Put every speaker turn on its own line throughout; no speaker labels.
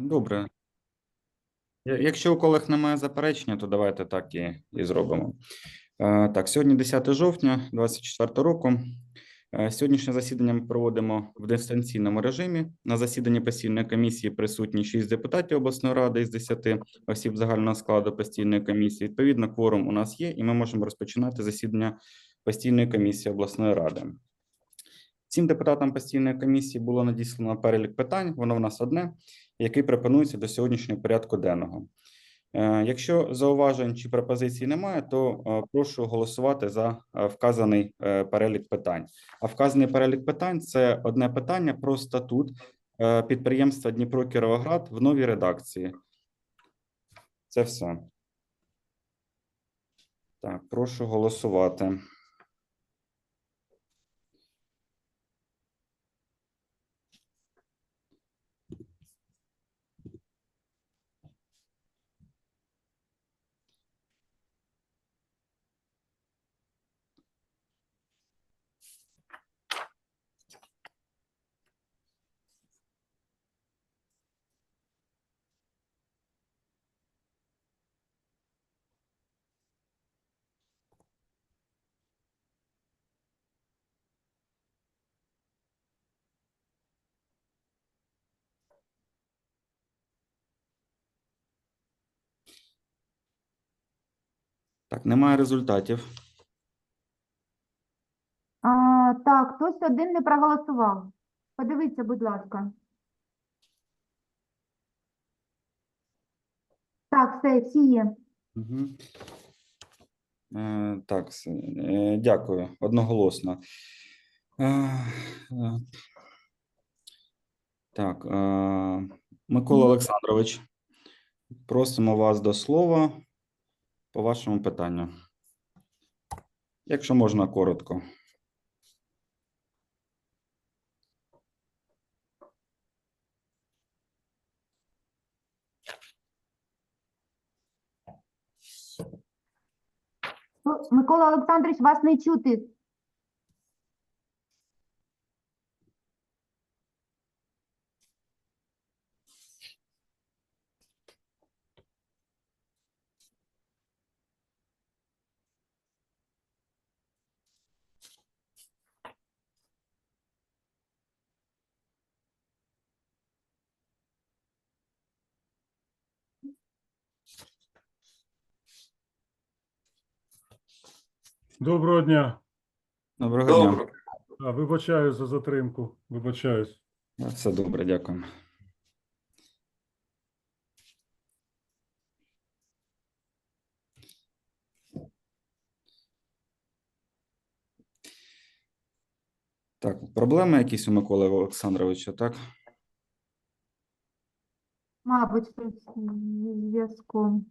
Добре. Якщо у колег немає заперечення, то давайте так і, і зробимо. Е, Так, сьогодні 10 жовтня 2024 року. Е, Сьогоднішнє засідання ми проводимо в дистанційному режимі. На засіданні постійної комісії присутні 6 депутатів обласної ради із 10 осіб загального складу постійної комісії. Відповідно, кворум у нас є, і ми можемо розпочинати засідання постійної комісії обласної ради. Цим депутатам постійної комісії було надіслано перелік питань. Воно в нас одне, який пропонується до сьогоднішнього порядку денного. Е, Якщо зауважень чи пропозицій немає, то е, прошу голосувати за е, вказаний перелік питань. А вказаний перелік питань це одне питання про статут підприємства Дніпро Кіровоград в новій редакції. Це все. Так, прошу голосувати. Так, немає результатів.
А, так, хтось один не проголосував. Подивіться, будь ласка. Так, все, всі є.
Угу. Е, так, е, дякую. Одноголосно. Е, е, так, е, Микола Олександрович, просимо вас до слова по вашому питанню. Якщо можна коротко.
Ну, Микола Олександрович, вас не чути.
Доброго дня.
Доброго дня.
А, вибачаю за затримку. Вибачаюсь.
Все добре, дякую. Так, проблеми якісь у Миколи Олександровича, так?
Мабуть, зі зв'язком.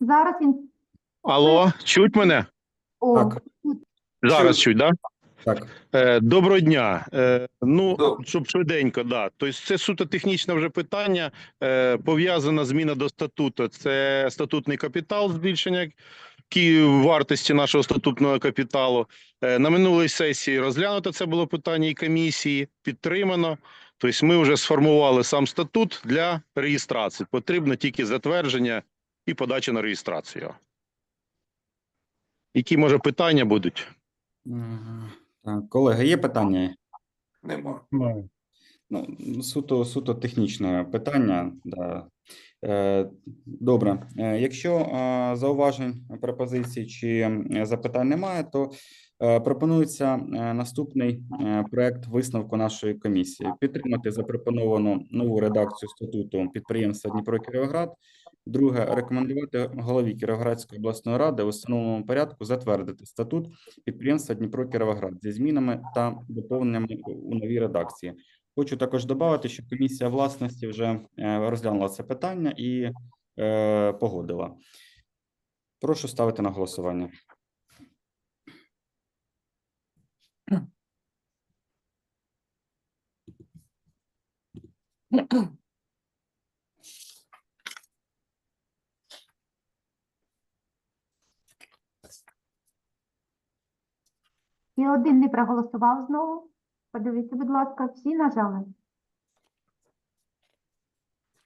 Зараз він.
Алло, чуть мене?
О,
Так.
Зараз чуть, да?
Так,
Е, доброго дня. Е, ну, щоб швиденько, да. Тобто це суто технічне вже питання. Е, пов'язана зміна до статуту. Це статутний капітал, збільшення кі- вартості нашого статутного капіталу. Е, на минулій сесії розглянуто це було питання і комісії, підтримано. Тобто ми вже сформували сам статут для реєстрації. Потрібно тільки затвердження і подача на реєстрацію. Які, може, питання будуть?
Так, колеги, є питання?
Нема.
Ну, суто, суто технічне питання. Да. Е, добре. Е, якщо е, зауважень, пропозицій чи запитань немає, то Е, Пропонується наступний проект висновку нашої комісії: підтримати запропоновану нову редакцію статуту підприємства Дніпро Кіровоград. Друге, рекомендувати голові Кіровоградської обласної ради у встановленому порядку затвердити статут підприємства Дніпро Кіровоград зі змінами та доповненнями у новій редакції. Хочу також додати, що комісія власності вже е, розглянула це питання і е, погодила. Прошу ставити на голосування.
І один не проголосував знову. Подивіться, будь ласка, всі нажали.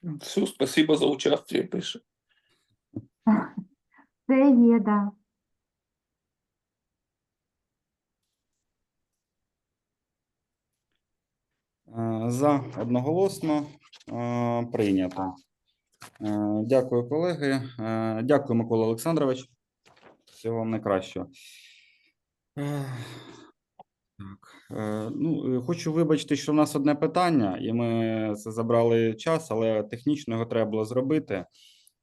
Все, спасибо за участие, пише.
Це є, да.
За одноголосно прийнято. Дякую, колеги. Дякую, Микола Олександрович. Всього вам найкращого. Так, е, ну, е, хочу вибачити, що в нас одне питання, і ми це забрали час, але технічно його треба було зробити,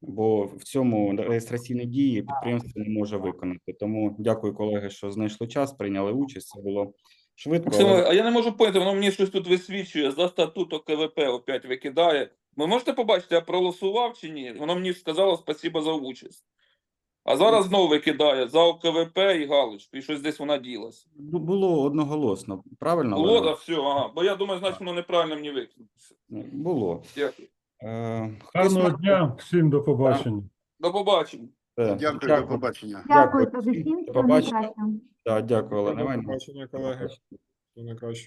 бо в цьому реєстраційні дії підприємство не може виконати. Тому дякую, колеги, що знайшли час, прийняли участь. Це було швидко.
Максим,
але-
а я не можу поняти, воно мені щось тут висвічує, за статуту КВП опять викидає. Ви можете побачити, я проголосував чи ні? Воно мені сказало спасибо за участь. А зараз знову викидає за ОКВП і галочку, і щось десь вона ділась.
Бу- Було одноголосно, правильно?
Було, да, все, ага. Бо я думаю, значить, воно неправильно мені викинулося.
Було.
Дякую.
Е, хтось
Гарного
має-
дня, всім до побачення.
До побачення.
Е,
Дякую, до побачення.
Дякую
Дякую
тобі
всім. До
всього
побачення.
найкращого.
Да, дякую, Олена
До
Іванівна.
побачення, колеги. Найкращого.